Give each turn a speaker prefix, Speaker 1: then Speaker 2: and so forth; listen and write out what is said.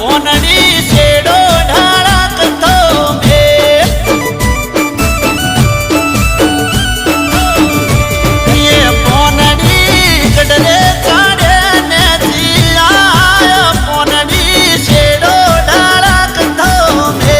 Speaker 1: કોનડી share